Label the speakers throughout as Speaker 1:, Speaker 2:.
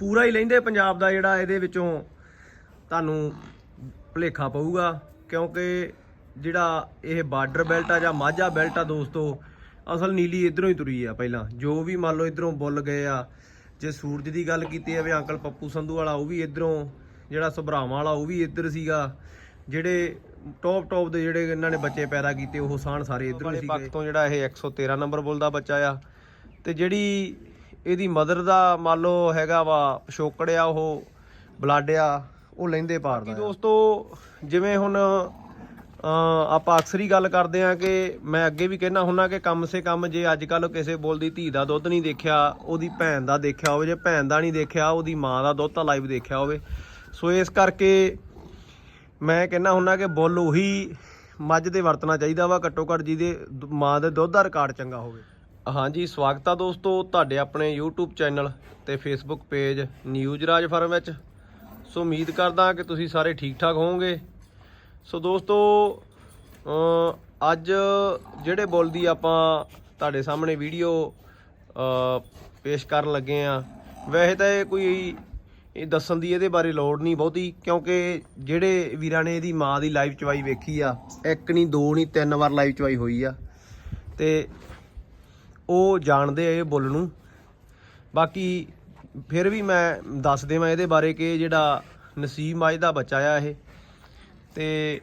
Speaker 1: ਪੂਰਾ ਹੀ ਲੈਂਦੇ ਪੰਜਾਬ ਦਾ ਜਿਹੜਾ ਇਹਦੇ ਵਿੱਚੋਂ ਤੁਹਾਨੂੰ ਭੁਲੇਖਾ ਪਊਗਾ ਕਿਉਂਕਿ ਜਿਹੜਾ ਇਹ ਬਾਰਡਰ ਬੈਲਟ ਆ ਜਾਂ ਮਾਝਾ ਬੈਲਟ ਆ ਦੋਸਤੋ ਅਸਲ ਨੀਲੀ ਇਧਰੋਂ ਹੀ ਤੁਰੀ ਆ ਪਹਿਲਾਂ। ਜੋ ਵੀ ਮੰਨ ਲਓ ਇਧਰੋਂ ਬੁੱਲ ਗਏ ਆ ਜੇ ਸੂਰਜ ਦੀ ਗੱਲ ਕੀਤੀ ਜਾਵੇ ਅੰਕਲ ਪੱਪੂ ਸੰਧੂ ਵਾਲਾ ਉਹ ਵੀ ਇਧਰੋਂ ਜਿਹੜਾ ਸਭਰਾਵਾਂ ਵਾਲਾ ਉਹ ਵੀ ਇੱਧਰ ਸੀਗਾ। ਜਿਹੜੇ ਟੌਪ ਟੌਪ ਦੇ ਜਿਹੜੇ ਇਹਨਾਂ ਨੇ ਬੱਚੇ ਪੈਦਾ ਕੀਤੇ ਉਹ ਸਾਨ ਸਾਰੇ ਇਧਰੋਂ ਸੀਗੇ। ਪੱਖ ਤੋਂ ਜਿਹੜਾ ਇਹ 113 ਨੰਬਰ ਬੁੱਲ ਦਾ ਬੱਚਾ ਆ ਤੇ ਜਿਹੜੀ ਇਹਦੀ ਮਦਰ ਦਾ ਮੰਨ ਲਓ ਹੈਗਾ ਵਾ ਪਿਛੋਕੜ ਆ ਉਹ ਬਲੱਡ ਆ ਉਹ ਲੈਂਦੇ ਪਾਰ ਦਾ ਦੋਸਤੋ ਜਿਵੇਂ ਹੁਣ ਆਪਾਂ ਅਕਸਰ ਹੀ ਗੱਲ ਕਰਦੇ ਆ ਕਿ ਮੈਂ ਅੱਗੇ ਵੀ ਕਹਿਣਾ ਹੁੰਨਾ ਕਿ ਕੰਮ ਸੇ ਕੰਮ ਜੇ ਅੱਜ ਕੱਲ ਕਿਸੇ ਬੋਲ ਦੀ ਧੀ ਦਾ ਦੁੱਧ ਨਹੀਂ ਦੇਖਿਆ ਉਹਦੀ ਭੈਣ ਦਾ ਦੇਖਿਆ ਹੋਵੇ ਜੇ ਭੈਣ ਦਾ ਨਹੀਂ ਦੇਖਿਆ ਉਹਦੀ ਮਾਂ ਦਾ ਦੁੱਧ ਤਾਂ ਲਾਈਵ ਦੇਖਿਆ ਹੋਵੇ। ਸੋ ਇਸ ਕਰਕੇ ਮੈਂ ਕਹਿੰਦਾ ਹੁੰਨਾ ਕਿ ਬੁੱਲ ਉਹੀ ਮੱਝ ਦੇ ਵਰਤਣਾ ਚਾਹੀਦਾ ਵਾ ਘੱਟੋ ਘੱਟ ਜਿਹਦੇ ਮਾਂ ਦੇ ਦੁੱਧ ਦਾ ਰਿਕਾਰਡ ਚੰਗਾ ਹੋਵੇ। ਹਾਂਜੀ, ਸਵਾਗਤ ਆ ਦੋਸਤੋ ਤੁਹਾਡੇ ਆਪਣੇ YouTube ਚੈਨਲ ਤੇ Facebook page news Raj farm ਵਿੱਚ। ਸੋ ਉਮੀਦ ਕਰਦਾ ਕਿ ਤੁਸੀਂ ਸਾਰੇ ਠੀਕ ਠਾਕ ਹੋਵੋਗੇ। ਸੋ ਦੋਸਤੋ ਅੱਜ ਜਿਹੜੇ ਬੁੱਲ ਦੀ ਆਪਾਂ ਤੁਹਾਡੇ ਸਾਹਮਣੇ ਵੀਡੀਓ ਪੇਸ਼ ਕਰਨ ਲੱਗੇ ਆ, ਵੈਸੇ ਤਾਂ ਇਹ ਕੋਈ ਇਹ ਦੱਸਣ ਦੀ ਇਹਦੇ ਬਾਰੇ ਲੋੜ ਨਹੀਂ ਬਹੁਤੀ, ਕਿਉਂਕਿ ਜਿਹੜੇ ਵੀਰਾਂ ਨੇ ਇਹਦੀ ਮਾਂ ਦੀ ਲਾਈਵ ਚਵਾਈ ਵੇਖੀ ਆ, ਇੱਕ ਨਹੀਂ, ਦੋ ਨਹੀਂ, ਤਿੰਨ ਵਾਰ ਲਾਈਵ ਚਵਾਈ ਹੋਈ ਆ। ਤੇ ਉਹ ਜਾਣਦੇ ਆ ਇਹ ਬੁੱਲ ਨੂੰ। ਬਾਕੀ ਫਿਰ ਵੀ ਮੈਂ ਦੱਸ ਦੇਵਾਂ ਇਹਦੇ ਬਾਰੇ ਕਿ ਜਿਹੜਾ ਨਸੀਬ ਮਾਝ ਦਾ ਬੱਚਾ ਆ ਇਹ। ਤੇ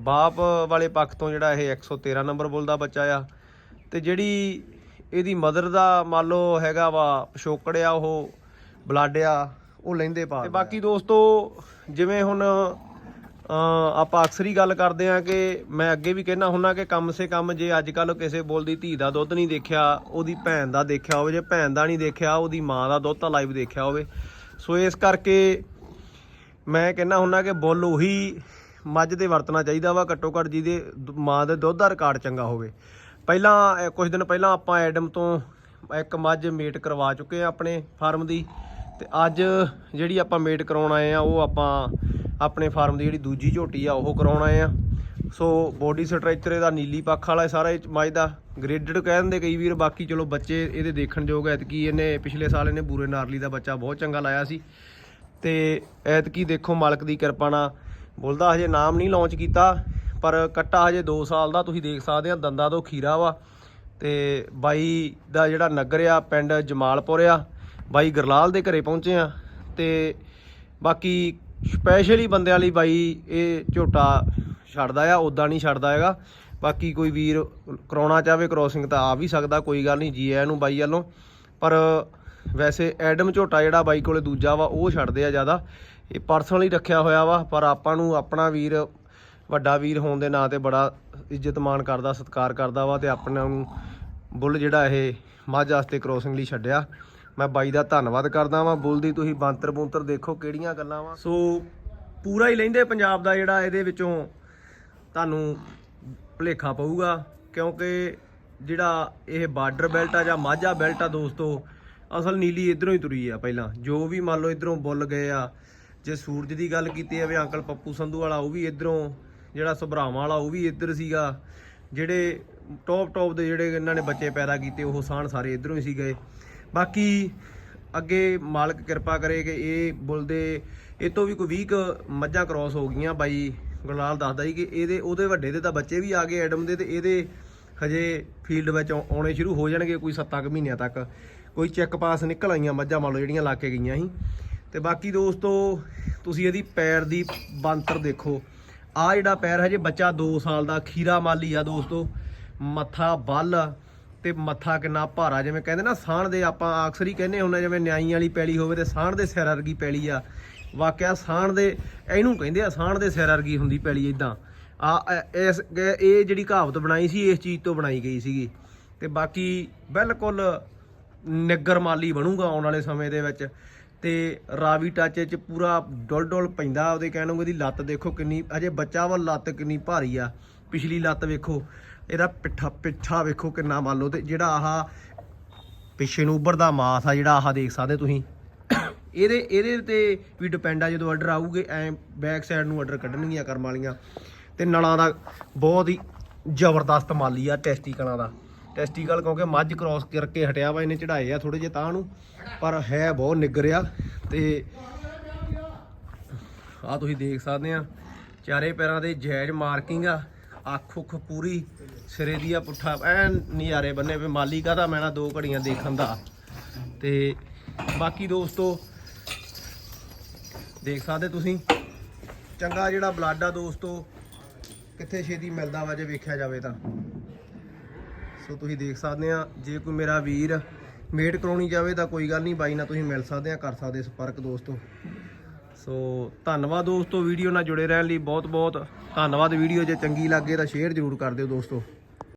Speaker 1: ਬਾਪ ਵਾਲੇ ਪੱਖ ਤੋਂ ਜਿਹੜਾ ਇਹ 113 ਨੰਬਰ ਬੁੱਲ ਦਾ ਬੱਚਾ ਆ। ਤੇ ਜਿਹੜੀ ਇਹਦੀ ਮਦਰ ਦਾ ਮੰਨ ਲਓ ਹੈਗਾ ਵਾ ਪਿਛੋਕੜ ਆ ਉਹ ਬਲੱਡ ਆ ਉਹ ਲੈਂਦੇ ਪਾ ਤੇ ਬਾਕੀ ਦੋਸਤੋ ਜਿਵੇਂ ਹੁਣ ਆਪਾਂ ਅਕਸਰ ਹੀ ਗੱਲ ਕਰਦੇ ਆ ਕਿ ਮੈਂ ਅੱਗੇ ਵੀ ਕਹਿਣਾ ਹੁੰਨਾ ਕਿ ਕੰਮ ਸੇ ਕੰਮ ਜੇ ਅੱਜ ਕੱਲ ਕਿਸੇ ਬੋਲ ਦੀ ਧੀ ਦਾ ਦੁੱਧ ਨਹੀਂ ਦੇਖਿਆ, ਉਹਦੀ ਭੈਣ ਦਾ ਦੇਖਿਆ ਹੋਵੇ, ਜੇ ਭੈਣ ਦਾ ਨਹੀਂ ਦੇਖਿਆ, ਉਹਦੀ ਮਾਂ ਦਾ ਦੁੱਧ ਤਾਂ ਲਾਈਵ ਦੇਖਿਆ ਹੋਵੇ। ਸੋ ਇਸ ਕਰਕੇ ਮੈਂ ਕਹਿੰਦਾ ਹੁੰਨਾ ਕਿ ਬੁੱਲ ਉਹੀ ਮੱਝ ਦੇ ਵਰਤਣਾ ਚਾਹੀਦਾ ਵਾ, ਘੱਟੋ ਘੱਟ ਜਿਹਦੇ ਮਾਂ ਦੇ ਦੁੱਧ ਦਾ ਰਿਕਾਰਡ ਚੰਗਾ ਹੋਵੇ। ਪਹਿਲਾਂ ਕੁਝ ਦਿਨ ਪਹਿਲਾਂ ਆਪਾਂ ਐਡਮ ਤੋਂ ਇੱਕ ਮੱਝ ਮੇਟ ਕਰਵਾ ਚੁੱਕੇ ਆ ਆਪਣੇ ਫਾਰਮ ਦੀ। ਤੇ ਅੱਜ ਜਿਹੜੀ ਆਪਾਂ ਮੇਟ ਕਰਾਉਣ ਆਏ ਆ ਉਹ ਆਪਾਂ ਆਪਣੇ ਫਾਰਮ ਦੀ ਜਿਹੜੀ ਦੂਜੀ ਝੋਟੀ ਆ, ਉਹ ਕਰਾਉਣ ਆ। ਸੋ ਬੋਡੀ ਸਟਰਕਚਰ ਇਹਦਾ ਨੀਲੀ ਪੱਖ ਵਾਲਾ ਸਾਰਾ ਇਹ ਮੱਝ ਦਾ ਗ੍ਰੇਡਡ ਕਹਿ ਦਿੰਦੇ ਕਈ ਵੀਰ, ਬਾਕੀ ਚਲੋ ਬੱਚੇ ਇਹਦੇ ਦੇਖਣ ਯੋਗ ਐਤਕੀ ਇਹਨੇ ਪਿਛਲੇ ਸਾਲ ਇਹਨੇ ਬੂਰੇ ਨਾਰਲੀ ਦਾ ਬੱਚਾ ਬਹੁਤ ਚੰਗਾ ਲਾਇਆ ਸੀ। ਤੇ ਐਤਕੀ ਦੇਖੋ ਮਾਲਕ ਦੀ ਕਿਰਪਾ ਨਾਲ ਬੋਲਦਾ ਹਜੇ ਨਾਮ ਨਹੀਂ ਲਾਂਚ ਕੀਤਾ, ਪਰ ਕੱਟਾ ਹਜੇ 2 ਸਾਲ ਦਾ ਤੁਸੀਂ ਦੇਖ ਸਕਦੇ ਆ, ਦੰਦਾਂ ਤੋਂ ਖੀਰਾ ਵਾ। ਤੇ ਬਾਈ ਦਾ ਜਿਹੜਾ ਨਗਰ ਆ, ਪਿੰਡ ਜਮਾਲਪੁਰ ਆ, ਬਾਈ ਗਰਲਾਲ ਦੇ ਘਰੇ ਪਹੁੰਚੇ ਆ। ਤੇ ਬਾਕੀ ਸਪੈਸ਼ਲੀ ਬੰਦਿਆਂ ਲਈ ਬਾਈ ਇਹ ਝੋਟਾ ਛੱਡਦਾ ਆ ਉਦਾਂ ਨਹੀਂ ਛੱਡਦਾ ਹੈਗਾ। ਬਾਕੀ ਕੋਈ ਵੀਰ ਕਰਾਉਣਾ ਚਾਹਵੇ ਕ੍ਰੋਸਿੰਗ ਤਾਂ ਆ ਵੀ ਸਕਦਾ, ਕੋਈ ਗੱਲ ਨਹੀਂ ਜੀ ਆਇਆਂ ਨੂੰ ਬਾਈ ਵੱਲੋਂ। ਪਰ ਵੈਸੇ ਐਡਮ ਝੋਟਾ ਜਿਹੜਾ ਬਾਈ ਕੋਲੇ ਦੂਜਾ ਵਾ, ਉਹ ਛੱਡਦੇ ਆ ਜ਼ਿਆਦਾ। ਇਹ ਪਰਸਨਲੀ ਰੱਖਿਆ ਹੋਇਆ ਵਾ, ਪਰ ਆਪਾਂ ਨੂੰ ਆਪਣਾ ਵੀਰ, ਵੱਡਾ ਵੀਰ ਹੋਣ ਦੇ ਨਾਂ ਤੇ ਬੜਾ ਇੱਜ਼ਤ ਮਾਣ ਕਰਦਾ, ਸਤਿਕਾਰ ਕਰਦਾ ਵਾ ਤੇ ਆਪਣਾ ਨੂੰ ਬੁੱਲ ਜਿਹੜਾ ਇਹ ਮੱਝ ਵਾਸਤੇ ਕ੍ਰੋਸਿੰਗ ਲਈ ਛੱਡਿਆ। ਮੈਂ ਬਾਈ ਦਾ ਧੰਨਵਾਦ ਕਰਦਾ ਵਾਂ। ਬੋਲਦੀ ਤੁਸੀਂ ਬਾਂਤਰ ਬੂੰਤਰ ਦੇਖੋ ਕਿਹੜੀਆਂ ਗੱਲਾਂ ਵਾ। ਸੋ ਪੂਰਾ ਹੀ ਲੈਂਦੇ ਪੰਜਾਬ ਦਾ ਜਿਹੜਾ ਇਹਦੇ ਵਿੱਚੋਂ ਤੁਹਾਨੂੰ ਭੁਲੇਖਾ ਪਊਗਾ, ਕਿਉਂਕਿ ਜਿਹੜਾ ਇਹ ਬਾਰਡਰ ਬੈਲਟ ਆ ਜਾਂ ਮਾਝਾ ਬੈਲਟ ਆ ਦੋਸਤੋ, ਅਸਲ ਨੀਲੀ ਇਧਰੋਂ ਹੀ ਤੁਰੀ ਆ ਪਹਿਲਾਂ। ਜੋ ਵੀ ਮੰਨ ਲਓ ਇਧਰੋਂ ਬੁੱਲ ਗਏ ਆ, ਜੇ ਸੂਰਜ ਦੀ ਗੱਲ ਕੀਤੀ ਜਾਵੇ, ਅੰਕਲ ਪੱਪੂ ਸੰਧੂ ਵਾਲਾ ਉਹ ਵੀ ਇਧਰੋਂ, ਜਿਹੜਾ ਸੁਭਰਾਵਾਂ ਵਾਲਾ ਉਹ ਵੀ ਇੱਧਰ ਸੀਗਾ। ਜਿਹੜੇ ਟੌਪ ਟੌਪ ਦੇ ਜਿਹੜੇ ਇਹਨਾਂ ਨੇ ਬੱਚੇ ਪੈਦਾ ਕੀਤੇ, ਉਹ ਸਾਨ ਸਾਰੇ ਇਧਰੋਂ ਹੀ ਸੀ ਗਏ ਬਾਕੀ ਅੱਗੇ ਮਾਲਕ ਕਿਰਪਾ ਕਰੇ ਕਿ ਇਹ ਬੁੱਲ ਦੇ ਇਹ ਤੋਂ ਵੀ ਕੋਈ 20 ਮੱਝਾਂ ਕ੍ਰਾਸ ਹੋ ਗਈਆਂ। ਬਾਈ ਗੁਰਲਾਲ ਦੱਸਦਾ ਜੀ ਕਿ ਇਹਦੇ ਉਹਦੇ ਵੱਡੇ ਦੇ ਤਾਂ ਬੱਚੇ ਵੀ ਆ ਗਏ ਐਡਮ ਦੇ ਤੇ ਇਹਦੇ ਹਜੇ ਫੀਲਡ ਵਿੱਚ ਆਉਣੇ ਸ਼ੁਰੂ ਹੋ ਜਾਣਗੇ ਕੋਈ 7 ਕੁ ਮਹੀਨਿਆਂ ਤੱਕ। ਕੋਈ ਚੈੱਕ ਪਾਸ ਨਿਕਲ ਆਈਆਂ ਮੱਝਾਂ ਮੰਨ ਲਓ ਜਿਹੜੀਆਂ ਲਾ ਕੇ ਗਈਆਂ ਸੀ। ਤੇ ਬਾਕੀ ਦੋਸਤੋ, ਤੁਸੀਂ ਇਹਦੀ ਪੈਰ ਦੀ ਬੰਤਰ ਦੇਖੋ। ਆ ਜਿਹੜਾ ਪੈਰ ਹਜੇ ਬੱਚਾ 2 ਸਾਲ ਦਾ ਖੀਰਾ ਮਾਲੀ ਆ ਦੋਸਤੋ। ਮੱਥਾ ਬੱਲ। ਤੇ ਮੱਥਾ ਕਿੰਨਾ ਭਾਰਾ, ਜਿਵੇਂ ਕਹਿੰਦੇ ਨਾ ਸਾਣ ਦੇ ਆਪਾਂ ਅਕਸਰ ਹੀ ਕਹਿੰਦੇ ਹੁੰਦੇ ਜਿਵੇਂ ਨਿਆਈ ਵਾਲੀ ਪੈਲੀ ਹੋਵੇ ਤੇ ਸਾਣ ਦੇ ਸਿਰ ਵਰਗੀ ਪੈਲੀ ਆ। ਵਾਕਿਆ ਸਾਣ ਦੇ, ਇਹਨੂੰ ਕਹਿੰਦੇ ਆ ਸਾਣ ਦੇ ਸਿਰ ਵਰਗੀ ਹੁੰਦੀ ਪੈਲੀ ਇਦਾਂ ਆ ਇਸ, ਇਹ ਜਿਹੜੀ ਕਹਾਵਤ ਬਣਾਈ ਸੀ, ਇਸ ਚੀਜ਼ ਤੋਂ ਬਣਾਈ ਗਈ ਸੀਗੀ। ਤੇ ਬਾਕੀ ਬਿਲਕੁਲ ਨਿੱਗਰ ਮਾਲੀ ਬਣੂਗਾ ਆਉਣ ਵਾਲੇ ਸਮੇਂ ਦੇ ਵਿੱਚ। ਤੇ ਰਾਵੀ ਟੱਚ ਚ ਪੂਰਾ ਡੁੱਲ ਡੁੱਲ ਪੈਂਦਾ, ਉਹਦੇ ਕਹਿਣ ਨੂੰ ਲੱਤ ਦੇਖੋ ਕਿੰਨੀ, ਅਜੇ ਬੱਚਾ ਵਾ, ਲੱਤ ਕਿੰਨੀ ਭਾਰੀ ਆ। ਪਿਛਲੀ ਲੱਤ ਵੇਖੋ ਇਹਦਾ ਪਿੱਠਾ ਪਿੱਠਾ ਵੇਖੋ ਕਿੰਨਾ ਮੰਨ ਲਓ ਤੇ ਜਿਹੜਾ ਆਹ ਪਿੱਛੇ ਨੂੰ ਉੱਭਰਦਾ ਮਾਸ ਆ ਜਿਹੜਾ ਆਹ ਦੇਖ ਸਕਦੇ ਤੁਸੀਂ। ਇਹਦੇ ਇਹਦੇ ਤੇ ਵੀ ਡਿਪੈਂਡ ਆ ਜਦੋਂ ਆਰਡਰ ਆਊਗੇ, ਐ ਬੈਕ ਸਾਈਡ ਨੂੰ ਆਰਡਰ ਕੱਢਣਗੀਆਂ ਕਰਮ ਵਾਲੀਆਂ। ਤੇ ਨਲਾਂ ਦਾ ਬਹੁਤ ਹੀ ਜ਼ਬਰਦਸਤ ਮਾਲੀ ਆ ਟੈਸਟੀਕਲਾਂ ਦਾ। ਟੈਸਟੀਕਲ ਕਿਉਂਕਿ ਮੱਝ ਕ੍ਰਾਸ ਕਰਕੇ ਹਟਿਆ ਵਾ, ਇਹਨੇ ਚੜਾਏ ਆ ਥੋੜੇ ਜਿਹੇ ਤਾਂ ਨੂੰ, ਪਰ ਹੈ ਬਹੁਤ ਨਿੱਗਰ ਆ। ਤੇ ਆ ਤੁਸੀਂ ਦੇਖ ਸਕਦੇ ਆ, ਚਾਰੇ ਪੈਰਾਂ ਦੇ ਜੈਜ਼ ਮਾਰਕਿੰਗ ਆ ਅੱਖ ਉੱਖ ਪੂਰੀ ਸਿਰੇ ਦੀ ਆ ਪੁੱਠਾ, ਐਨ ਨਜ਼ਾਰੇ ਬੰਨੇ ਵੀ ਮਾਲੀ ਕਾਹਦਾ ਮੈਂ ਨਾ ਦੋ ਘੜੀਆਂ ਦੇਖਣ ਦਾ। ਤੇ ਬਾਕੀ ਦੋਸਤੋ, ਦੇਖ ਸਕਦੇ ਤੁਸੀਂ, ਚੰਗਾ ਜਿਹੜਾ ਬਲੱਡ ਆ ਦੋਸਤੋ, ਕਿੱਥੇ ਛੇਤੀ ਮਿਲਦਾ ਵਾ ਜੇ ਵੇਖਿਆ ਜਾਵੇ ਤਾਂ। ਸੋ ਤੁਸੀਂ ਦੇਖ ਸਕਦੇ ਆ, ਜੇ ਕੋਈ ਮੇਰਾ ਵੀਰ ਮੇਟ ਕਰਾਉਣੀ ਜਾਵੇ ਤਾਂ ਕੋਈ ਗੱਲ ਨਹੀਂ, ਬਾਈ ਨਾਲ ਤੁਸੀਂ ਮਿਲ ਸਕਦੇ ਆ, ਕਰ ਸਕਦੇ ਸੰਪਰਕ ਦੋਸਤੋ। ਸੋ ਧੰਨਵਾਦ ਦੋਸਤੋ, ਵੀਡੀਓ ਨਾਲ ਜੁੜੇ ਰਹਿਣ ਲਈ ਬਹੁਤ ਬਹੁਤ ਧੰਨਵਾਦ ਵੀਡੀਓ ਜੇ ਚੰਗੀ ਲੱਗੇ ਤਾਂ ਸ਼ੇਅਰ ਜ਼ਰੂਰ ਕਰ ਦਿਓ ਦੋਸਤੋ।